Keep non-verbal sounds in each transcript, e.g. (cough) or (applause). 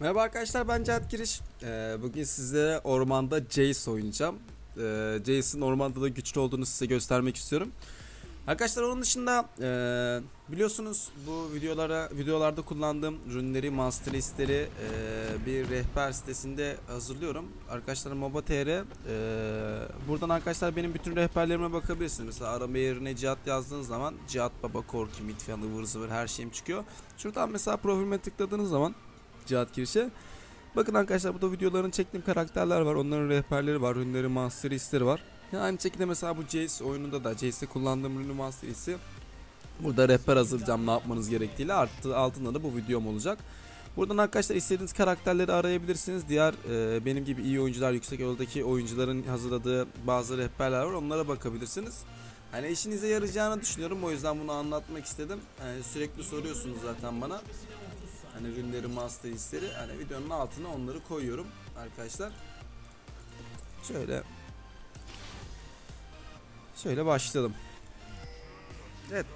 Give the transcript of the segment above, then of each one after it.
Merhaba arkadaşlar ben Cihat Giriş. Ee, bugün sizlere ormanda Jace oynayacağım. Ee, Jace'in ormanda da güçlü olduğunu size göstermek istiyorum. Arkadaşlar onun dışında ee, biliyorsunuz bu videolara videolarda kullandığım ürünleri, master listleri ee, bir rehber sitesinde hazırlıyorum. Arkadaşlar MOBA.tr ee, buradan arkadaşlar benim bütün rehberlerime bakabilirsiniz. Mesela arama yerine Cihat yazdığınız zaman Cihat Baba, Korki, Mitfian, ıvır zıvır her şeyim çıkıyor. Şuradan mesela profilime tıkladığınız zaman Cihat Giriş'e. Bakın arkadaşlar burada videoların çektiğim karakterler var. Onların rehberleri var. Ürünleri, master listleri var. Yani aynı şekilde mesela bu Jace oyununda da Jace'de kullandığım ürünü master listi. Burada rehber hazırlayacağım ne yapmanız gerektiğiyle. Artı altında da bu videom olacak. Buradan arkadaşlar istediğiniz karakterleri arayabilirsiniz. Diğer e, benim gibi iyi oyuncular, yüksek yoldaki oyuncuların hazırladığı bazı rehberler var. Onlara bakabilirsiniz. Hani işinize yarayacağını düşünüyorum. O yüzden bunu anlatmak istedim. Yani sürekli soruyorsunuz zaten bana. Hani ürünleri, master listleri. Hani videonun altına onları koyuyorum arkadaşlar. Şöyle Şöyle başlayalım.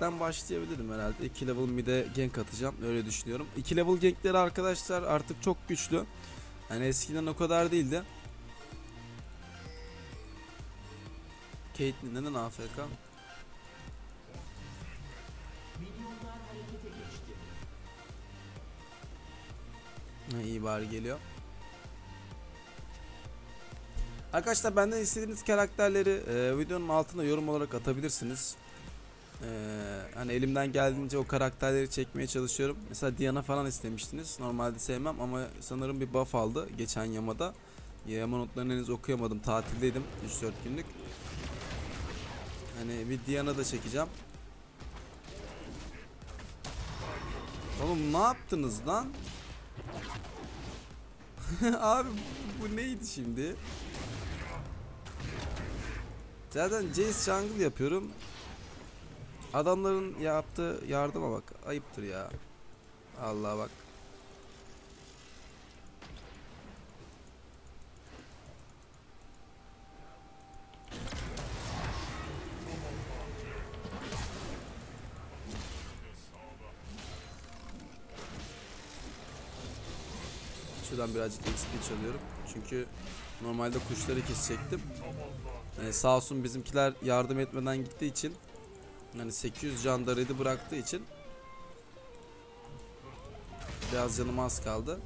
Ben başlayabilirim herhalde. 2 level mid'e gank atacağım. Öyle düşünüyorum. 2 level gankleri arkadaşlar artık çok güçlü. Hani eskiden o kadar değildi. Caitlyn neden AFK? İyi bari geliyor. Arkadaşlar benden istediğiniz karakterleri e, videonun altına yorum olarak atabilirsiniz. E, hani elimden geldiğince o karakterleri çekmeye çalışıyorum. Mesela Diana falan istemiştiniz. Normalde sevmem ama sanırım bir buff aldı geçen yamada. Yama notlarını henüz okuyamadım. Tatildeydim 3-4 günlük. Hani bir Diana da çekeceğim. Oğlum ne yaptınız lan? (laughs) Abi bu neydi şimdi? Zaten Jace jungle yapıyorum. Adamların yaptığı yardıma bak. Ayıptır ya. Allah bak. Şuradan birazcık XP çalıyorum. Çünkü normalde kuşları kesecektim. Yani sağ olsun bizimkiler yardım etmeden gittiği için yani 800 can darıydı bıraktığı için biraz canım az kaldı.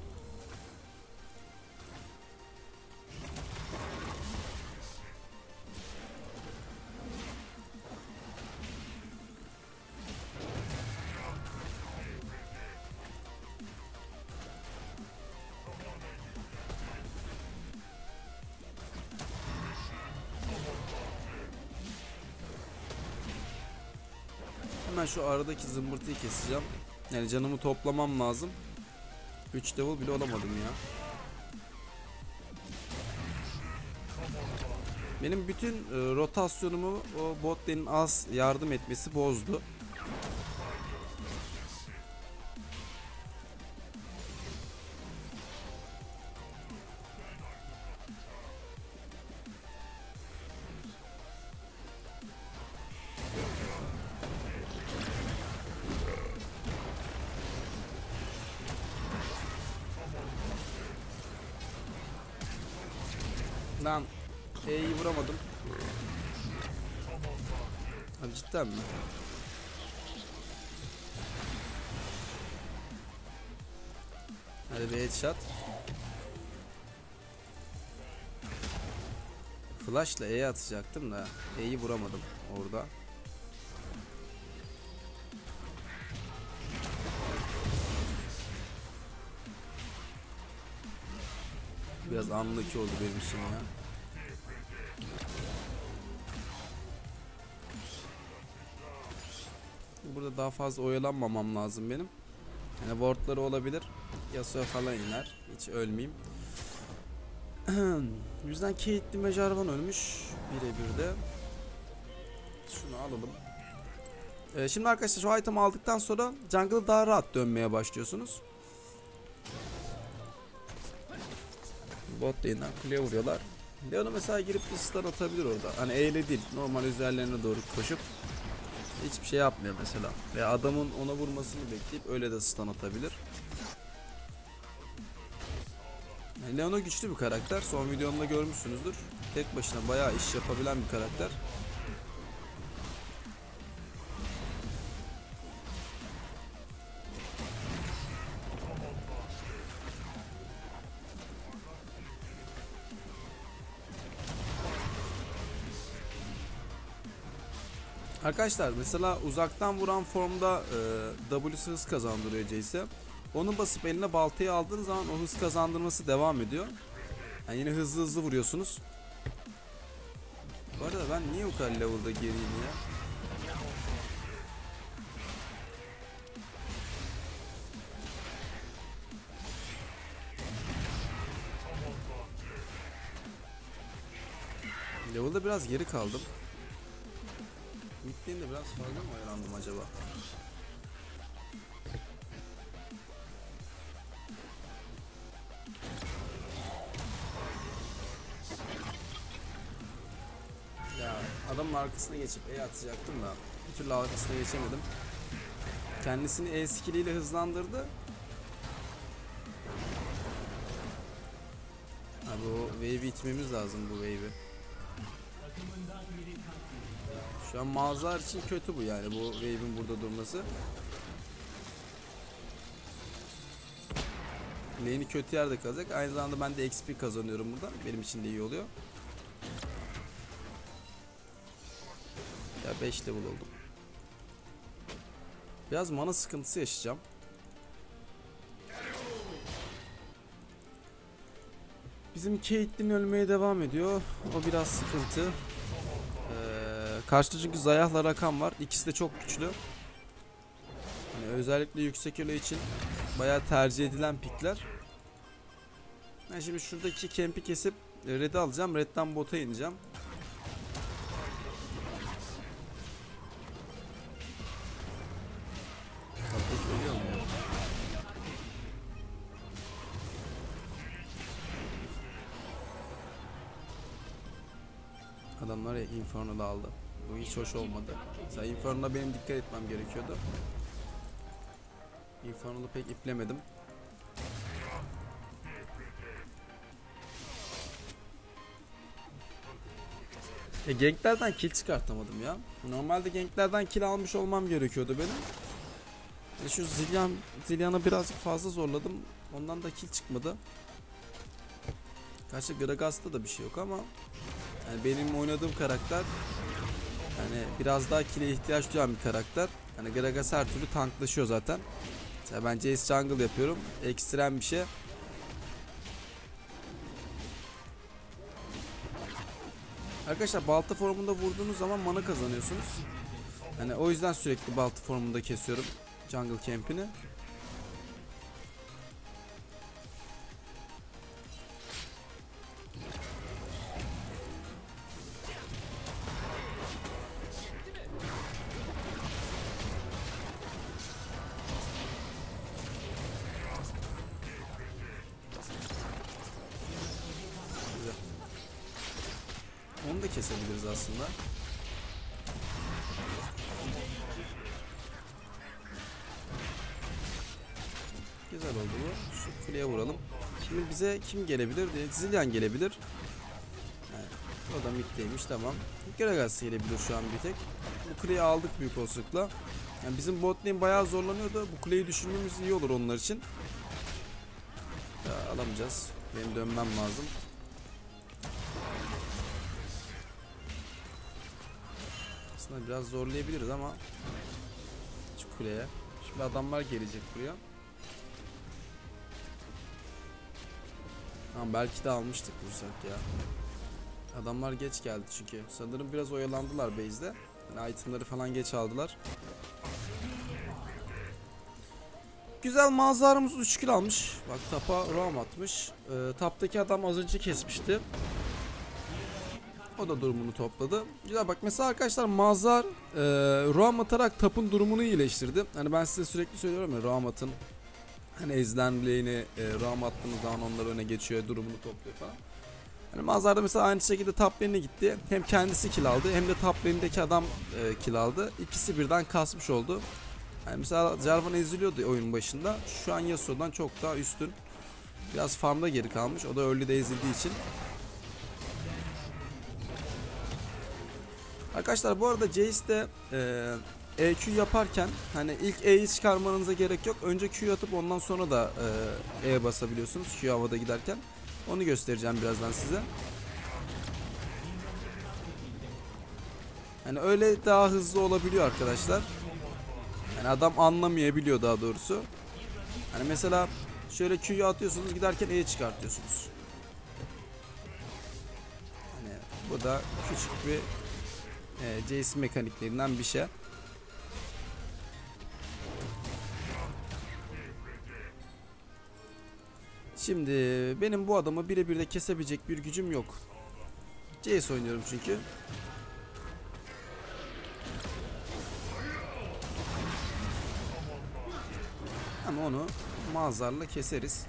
Şu aradaki zımbırtıyı keseceğim. Yani canımı toplamam lazım. 3 level bile olamadım ya. Benim bütün e, rotasyonumu o bot lane'in az yardım etmesi bozdu. Lan E'yi vuramadım. Abi cidden mi? Hadi bir headshot. Flash'la E'ye atacaktım da E'yi vuramadım orada. Anlık oldu benim için ya. Burada daha fazla oyalanmamam lazım benim. Yani wardları olabilir. Yasuo falan iner. Hiç ölmeyeyim. (clears throat) Yüzden Caitlyn ve Jarvan ölmüş. Birebir de. Şunu alalım. Ee, şimdi arkadaşlar şu item aldıktan sonra jungle'ı daha rahat dönmeye başlıyorsunuz. Bot lane'den kuleye vuruyorlar. Leon'a mesela girip bir stun atabilir orada. Hani eyle değil. Normal üzerlerine doğru koşup hiçbir şey yapmıyor mesela. Ve adamın ona vurmasını bekleyip öyle de stun atabilir. Leona güçlü bir karakter. Son videomda görmüşsünüzdür. Tek başına bayağı iş yapabilen bir karakter. Arkadaşlar mesela uzaktan vuran formda e, W'si hız kazandırıyor Jace'e. Onu basıp eline baltayı aldığınız zaman o hız kazandırması devam ediyor. Yani yine hızlı hızlı vuruyorsunuz. Bu arada ben niye bu kadar level'da geriyim ya? Level'da biraz geri kaldım. Midlane'de biraz fazla mı oyalandım acaba? Ya adamın arkasına geçip E atacaktım da bir türlü arkasına geçemedim. Kendisini E skilliyle hızlandırdı. Abi o wave'i itmemiz lazım bu wave'i. Şu an mağazalar için kötü bu yani bu wave'in burada durması. Lane'i kötü yerde kalacak. Aynı zamanda ben de XP kazanıyorum burada. Benim için de iyi oluyor. Ya 5 level oldum. Biraz mana sıkıntısı yaşayacağım. Bizim Caitlyn ölmeye devam ediyor. O biraz sıkıntı. Karşıda çünkü Zayah'la Rakan var. İkisi de çok güçlü. Hani özellikle yüksek elo için bayağı tercih edilen pikler. Ben şimdi şuradaki kempi kesip e, red'i alacağım. Red'den bota ineceğim. Adamlar Inferno'da aldı. Bu hiç hoş olmadı. Mesela Inferno'da benim dikkat etmem gerekiyordu. Inferno'da pek iplemedim. E ganklerden kill çıkartamadım ya. Normalde ganklerden kill almış olmam gerekiyordu benim. E şu Zilyan, Zilyan'ı birazcık fazla zorladım. Ondan da kill çıkmadı. Gerçi Gragas'ta da bir şey yok ama yani benim oynadığım karakter yani biraz daha kill'e ihtiyaç duyan bir karakter. Hani Gragas her türlü tanklaşıyor zaten. Mesela ben Jace Jungle yapıyorum. Ekstrem bir şey. Arkadaşlar balta formunda vurduğunuz zaman mana kazanıyorsunuz. Yani o yüzden sürekli balta formunda kesiyorum jungle camp'ini. Güzel oldu bu. Şu kuleye vuralım. Şimdi bize kim gelebilir? Zillian gelebilir. Evet, o da middeymiş tamam. Gragas gelebilir şu an bir tek. Bu kuleyi aldık büyük olasılıkla. Yani bizim bot lane bayağı zorlanıyordu. Bu kuleyi düşürmemiz iyi olur onlar için. Ya, alamayacağız. Benim dönmem lazım. Aslında biraz zorlayabiliriz ama şu kuleye. Şimdi adamlar gelecek buraya. Tamam belki de almıştık vursak ya. Adamlar geç geldi çünkü. Sanırım biraz oyalandılar base'de. Yani itemları falan geç aldılar. Güzel mağazalarımız 3 kill almış. Bak tapa roam atmış. Ee, taptaki adam az önce kesmişti. O da durumunu topladı. Güzel bak mesela arkadaşlar Mazhar e, roam atarak tapın durumunu iyileştirdi. Hani ben size sürekli söylüyorum ya roam atın. Hani ezilen lane'e e, roam attığınız zaman onlar öne geçiyor durumunu topluyor falan. Hani Mazhar da mesela aynı şekilde top gitti. Hem kendisi kill aldı hem de top adam e, kill aldı. İkisi birden kasmış oldu. Yani mesela Jarvan eziliyordu oyun başında. Şu an Yasuo'dan çok daha üstün. Biraz farmda geri kalmış. O da early'de ezildiği için. Arkadaşlar bu arada Jace'de e, EQ yaparken hani ilk E'yi çıkarmanıza gerek yok. Önce Q atıp ondan sonra da e, E basabiliyorsunuz Q havada giderken. Onu göstereceğim birazdan size. Hani öyle daha hızlı olabiliyor arkadaşlar. Yani adam anlamayabiliyor daha doğrusu. Hani mesela şöyle Q'yu atıyorsunuz giderken E'yi çıkartıyorsunuz. Hani bu da küçük bir e, Jace mekaniklerinden bir şey. Şimdi benim bu adamı birebir de kesebilecek bir gücüm yok. Jace oynuyorum çünkü. Ama onu mazarla keseriz.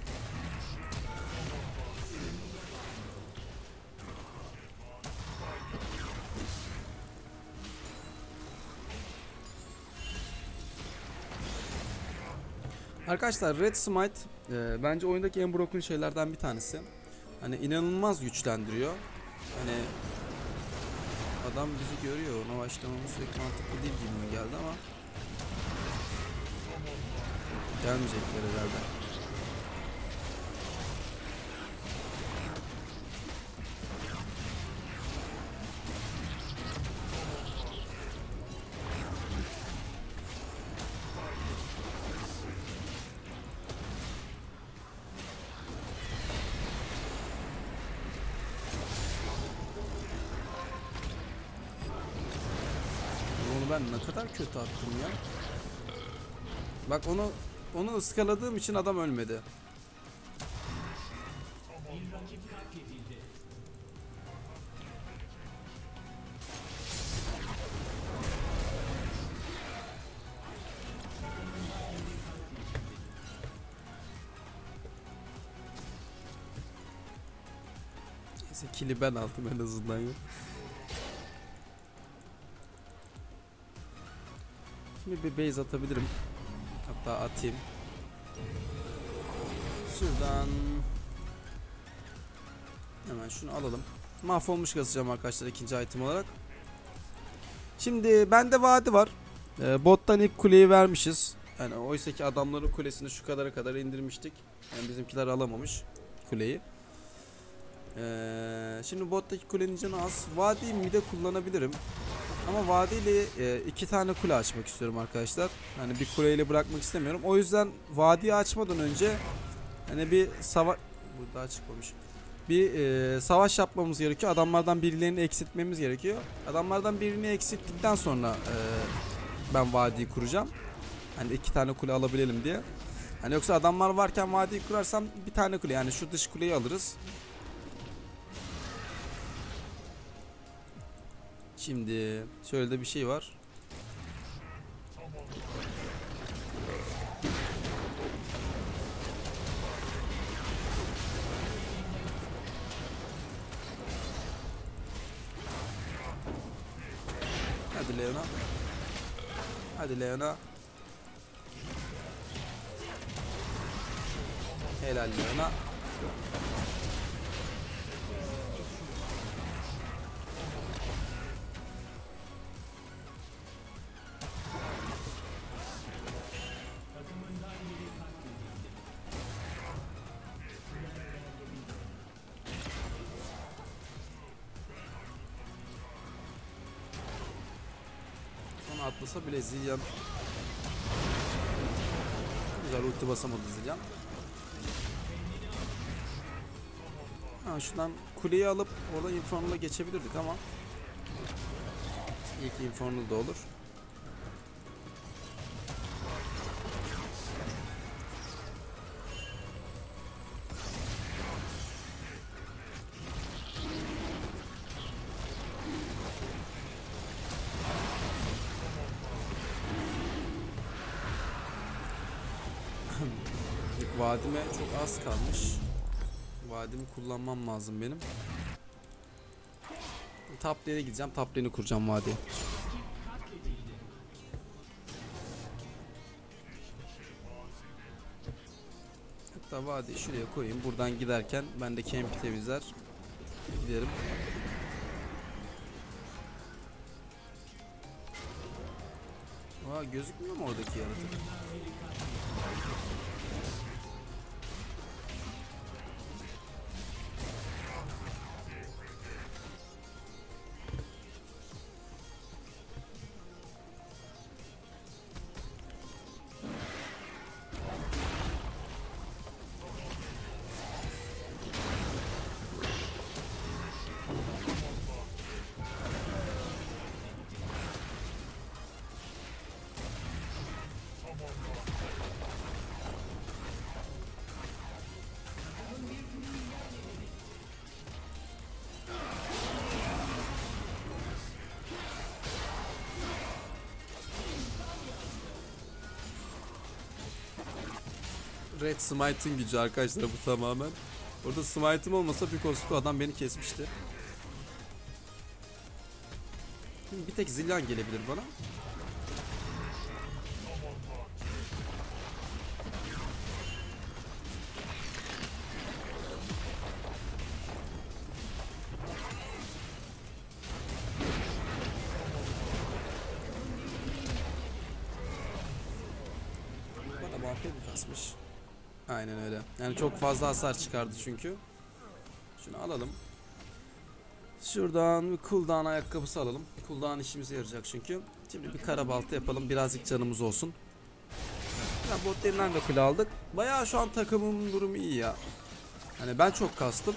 Arkadaşlar Red Smite e, bence oyundaki en broken şeylerden bir tanesi. Hani inanılmaz güçlendiriyor. Hani adam bizi görüyor. Ona başlamamız pek mantıklı değil gibi geldi ama gelmeyecekler herhalde. Kötü attım ya. Bak onu onu ıskaladığım için adam ölmedi. Neyse kili ben aldım en azından Şimdi bir base atabilirim. Hatta atayım. Şuradan hemen şunu alalım. Mahvolmuş kasacağım arkadaşlar ikinci item olarak. Şimdi bende vadi var. Ee, bottan ilk kuleyi vermişiz. Yani oysa ki adamların kulesini şu kadara kadar indirmiştik. Yani bizimkiler alamamış kuleyi. Ee, şimdi bottaki kulenin canı az. Vadiyi mide kullanabilirim. Ama vadiyle e, iki tane kule açmak istiyorum arkadaşlar. Hani bir kuleyle bırakmak istemiyorum. O yüzden vadiyi açmadan önce hani bir savaş burada açıklamış. Bir e, savaş yapmamız gerekiyor. Adamlardan birilerini eksiltmemiz gerekiyor. Adamlardan birini eksilttikten sonra e, ben vadiyi kuracağım. Hani iki tane kule alabilelim diye. Hani yoksa adamlar varken vadiyi kurarsam bir tane kule yani şu dış kuleyi alırız. Şimdi şöyle de bir şey var. Hadi Leona. Hadi Leona. Helal Leona. Atlasa bile Zillian Güzel ulti basamadı Zillian Ha şuradan kuleyi alıp orada Infernal'a geçebilirdik ama İlk Infernal da olur Vadime çok az kalmış. Vadimi kullanmam lazım benim. Top gideceğim. Top kuracağım vadiye. Hatta vadiyi şuraya koyayım. Buradan giderken ben de camp temizler. Giderim. Aa gözükmüyor mu oradaki yaratık? Red Smite'ın gücü arkadaşlar bu tamamen. Orada Smite'ım olmasa bir koskoca adam beni kesmişti. Bir tek Zillion gelebilir bana. Bana muhabbet mi kasmış? Aynen öyle. Yani çok fazla hasar çıkardı çünkü. Şunu alalım. Şuradan bir cooldown ayakkabısı alalım. Cooldown işimize yarayacak çünkü. Şimdi bir kara balta yapalım. Birazcık canımız olsun. Ya bot lane'den de kule aldık. Bayağı şu an takımın durumu iyi ya. Hani ben çok kastım.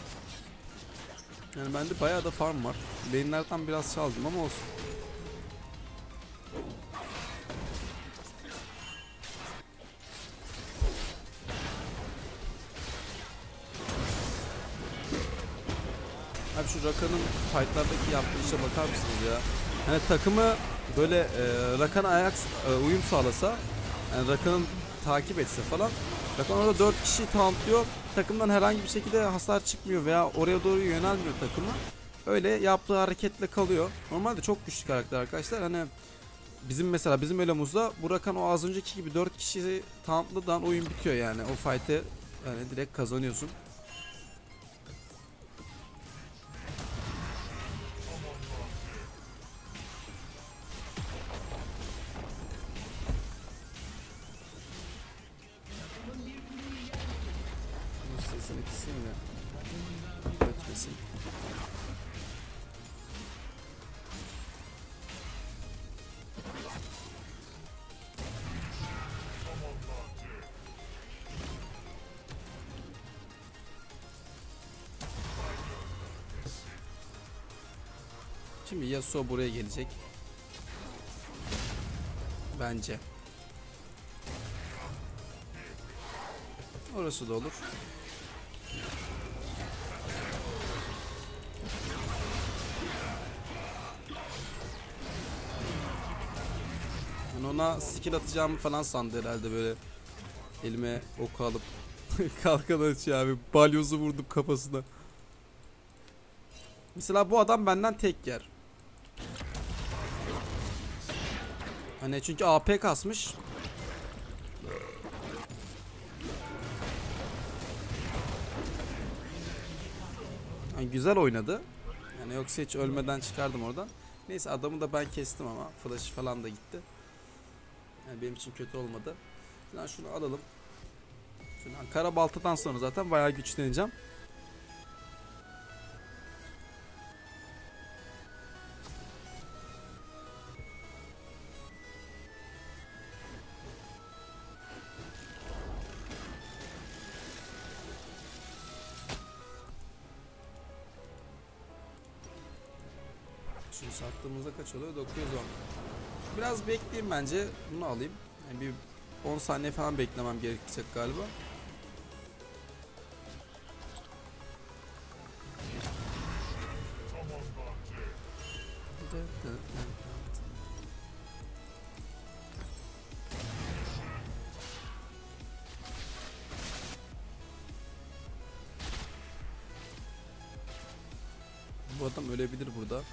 Yani bende bayağı da farm var. Lane'lerden biraz çaldım ama olsun. Rakan'ın fightlardaki yaptığı işe bakar mısınız ya? Hani takımı böyle e, Rakan'a ayak e, uyum sağlasa, yani Rakan'ın takip etse falan. Rakan orada 4 kişi tauntlıyor. Takımdan herhangi bir şekilde hasar çıkmıyor veya oraya doğru yönelmiyor takımı. Öyle yaptığı hareketle kalıyor. Normalde çok güçlü karakter arkadaşlar. Hani bizim mesela bizim Elamuz'da bu Rakan o az önceki gibi 4 kişi tauntladan oyun bitiyor yani. O fight'e yani direkt kazanıyorsun. Şimdi Yasuo buraya gelecek. Bence. Orası da olur. Yani ona skill atacağımı falan sandı herhalde böyle. Elime oku alıp (laughs) kalkan açıyor abi. Balyozu vurdum kafasına. Mesela bu adam benden tek yer. Hani çünkü AP kasmış. Yani güzel oynadı. Yani yoksa hiç ölmeden çıkardım oradan. Neyse adamı da ben kestim ama flash falan da gitti. Yani benim için kötü olmadı. Şimdi şunu alalım. Şunu kara baltadan sonra zaten bayağı güçleneceğim. Sattığımızda kaç oluyor? 910. Biraz bekleyeyim bence. Bunu alayım. Yani bir 10 saniye falan beklemem gerekecek galiba. Bu adam ölebilir burada.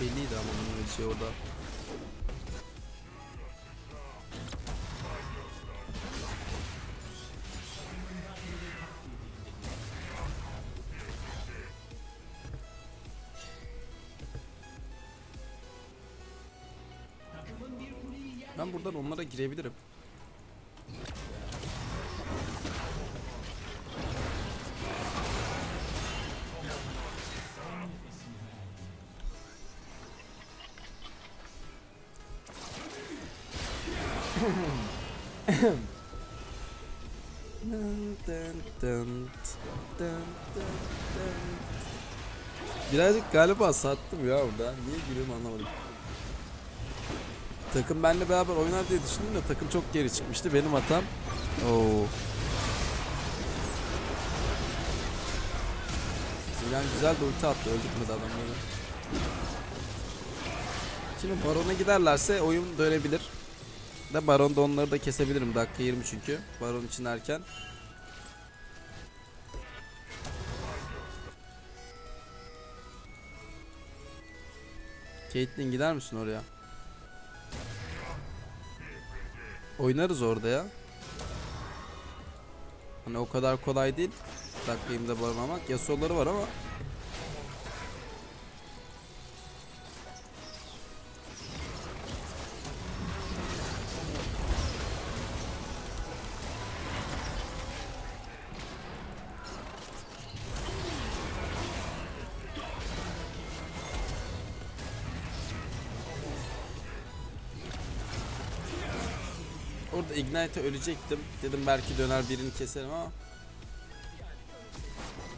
Belliydi ama bunun ölçüyü şey orada. Ben buradan onlara girebilirim. Galiba sattım ya burada. Niye gülüyorum anlamadım. Takım benimle beraber oynar diye düşündüm de takım çok geri çıkmıştı. Benim hatam. Oo. Zilan güzel de ulti attı. Öldük mü adamları? Şimdi Baron'a giderlerse oyun dönebilir. Da Baron'da onları da kesebilirim. Dakika 20 çünkü. Baron için erken. Caitlyn gider misin oraya? Oynarız orada ya. Hani o kadar kolay değil. Dakikayım da barınamak. Yasuo'ları var ama. Orada Ignite'e ölecektim. Dedim belki döner birini keserim ama.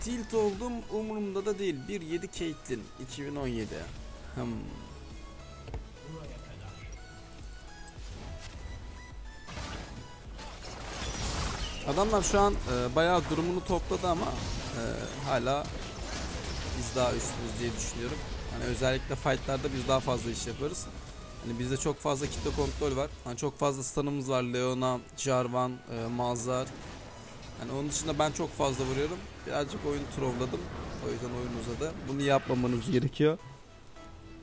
Tilt oldum umurumda da değil. 1.7 Caitlyn 2017. Hmm. Adamlar şu an e, bayağı durumunu topladı ama e, hala biz daha üstünüz diye düşünüyorum. Hani özellikle fightlarda biz daha fazla iş yaparız. Hani bizde çok fazla kitle kontrol var. Hani çok fazla stun'ımız var. Leona, Jarvan, e, Malzar. Hani onun dışında ben çok fazla vuruyorum. Birazcık oyunu trolladım. O yüzden oyun uzadı. Bunu yapmamanız gerekiyor.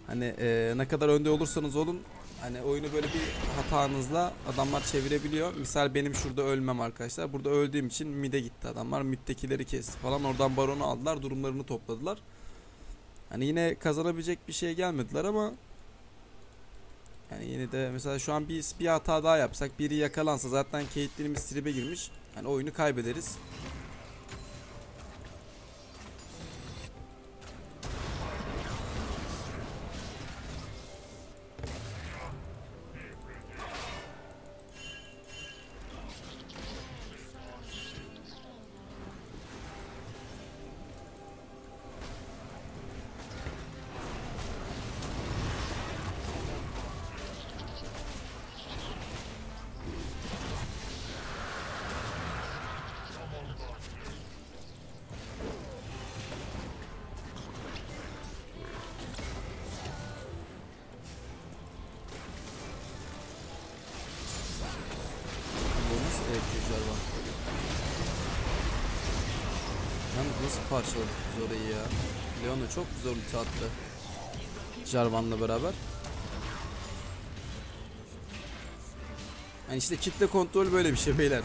Hani e, ne kadar önde olursanız olun hani oyunu böyle bir hatanızla adamlar çevirebiliyor. Misal benim şurada ölmem arkadaşlar. Burada öldüğüm için mid'e gitti adamlar. Mid'dekileri kesti falan. Oradan baronu aldılar. Durumlarını topladılar. Hani yine kazanabilecek bir şey gelmediler ama yani yine de mesela şu an bir, bir hata daha yapsak biri yakalansa zaten Caitlyn'imiz tribe girmiş. Hani oyunu kaybederiz. Nasıl parçaladık biz orayı ya? Leona çok güzel ulti attı. Jarvan'la beraber. Yani işte kitle kontrol böyle bir şey beyler.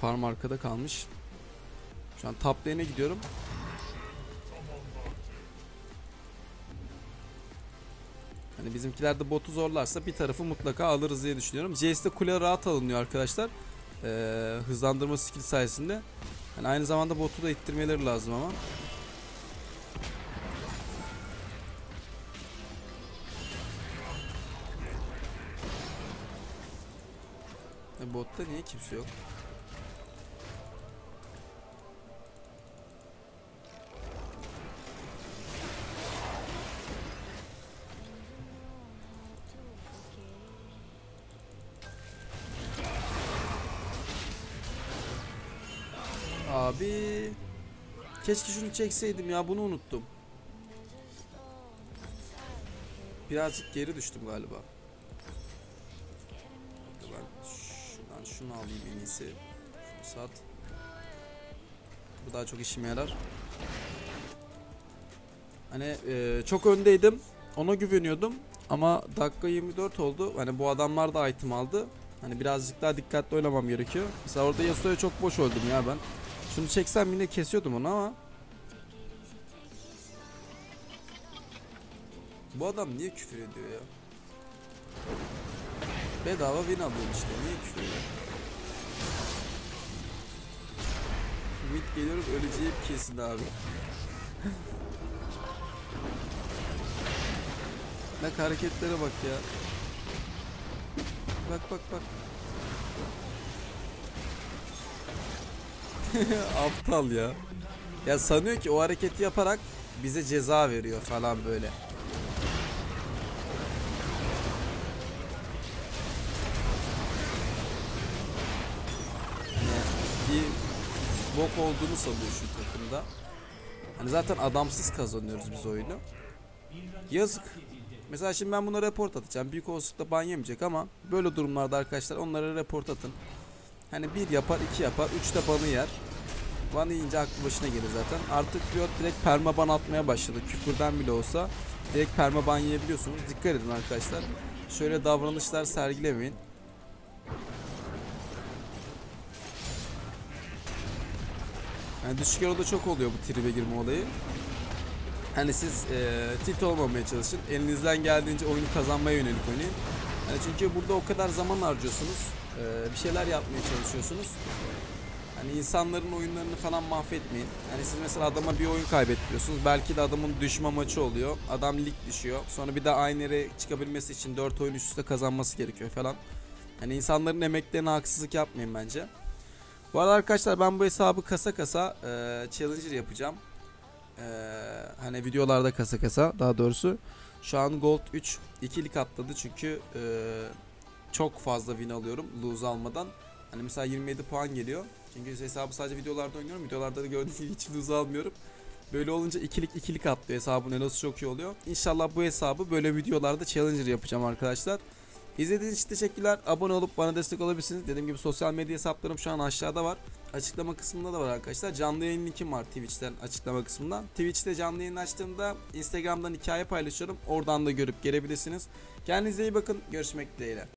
Farm arkada kalmış. Şu an top gidiyorum. Bizimkiler de botu zorlarsa bir tarafı mutlaka alırız diye düşünüyorum. JS'de kule rahat alınıyor arkadaşlar. Ee, hızlandırma skill sayesinde. Hani aynı zamanda botu da ittirmeleri lazım ama. E, botta niye kimse yok? Keşke şunu çekseydim ya bunu unuttum. Birazcık geri düştüm galiba. Ben şuradan şunu alayım en iyisi. Şunu sat. Bu daha çok işime yarar. Hani e, çok öndeydim. Ona güveniyordum. Ama dakika 24 oldu. Hani bu adamlar da item aldı. Hani birazcık daha dikkatli oynamam gerekiyor. Mesela orada Yasuo'ya çok boş öldüm ya ben. Şunu çeksem yine kesiyordum onu ama. Bu adam niye küfür ediyor ya? Bedava win alıyor işte. Niye küfür ediyor? Ümit geliyorum öleceğim kesin abi. Bak hareketlere bak ya. Bak bak bak. (laughs) Aptal ya. Ya sanıyor ki o hareketi yaparak bize ceza veriyor falan böyle. Bir bok olduğunu sanıyor şu takımda. Hani zaten adamsız kazanıyoruz biz oyunu. Yazık. Mesela şimdi ben buna report atacağım. Büyük olasılıkla ban yemeyecek ama böyle durumlarda arkadaşlar onlara report atın. Hani bir yapar, iki yapar, üç de banı yer. Ban yiyince aklı başına gelir zaten. Artık Riot direkt perma ban atmaya başladı. Küfürden bile olsa direkt perma ban yiyebiliyorsunuz. Dikkat edin arkadaşlar. Şöyle davranışlar sergilemeyin. Yani düşük eroda çok oluyor bu tribe girme olayı. Hani siz e, tilt olmamaya çalışın. Elinizden geldiğince oyunu kazanmaya yönelik oynayın. Yani çünkü burada o kadar zaman harcıyorsunuz. E, bir şeyler yapmaya çalışıyorsunuz. Hani insanların oyunlarını falan mahvetmeyin. Hani siz mesela adama bir oyun kaybettiriyorsunuz. Belki de adamın düşme maçı oluyor. Adam lig düşüyor. Sonra bir de aynı yere çıkabilmesi için 4 oyun üst üste kazanması gerekiyor falan. Hani insanların emeklerine haksızlık yapmayın bence. Bu arada arkadaşlar ben bu hesabı kasa kasa e, challenger yapacağım. E, hani videolarda kasa kasa daha doğrusu. Şu an gold 3 ikilik atladı çünkü e, çok fazla win alıyorum lose almadan. Hani mesela 27 puan geliyor. Çünkü hesabı sadece videolarda oynuyorum. Videolarda da gördüğünüz gibi hiç lose almıyorum. Böyle olunca ikilik ikilik atlıyor hesabın elosu çok iyi oluyor. İnşallah bu hesabı böyle videolarda challenger yapacağım arkadaşlar. İzlediğiniz için teşekkürler. Abone olup bana destek olabilirsiniz. Dediğim gibi sosyal medya hesaplarım şu an aşağıda var. Açıklama kısmında da var arkadaşlar. Canlı yayın linkim var Twitch'ten açıklama kısmından. Twitch'te canlı yayın açtığımda Instagram'dan hikaye paylaşıyorum. Oradan da görüp gelebilirsiniz. Kendinize iyi bakın. Görüşmek dileğiyle.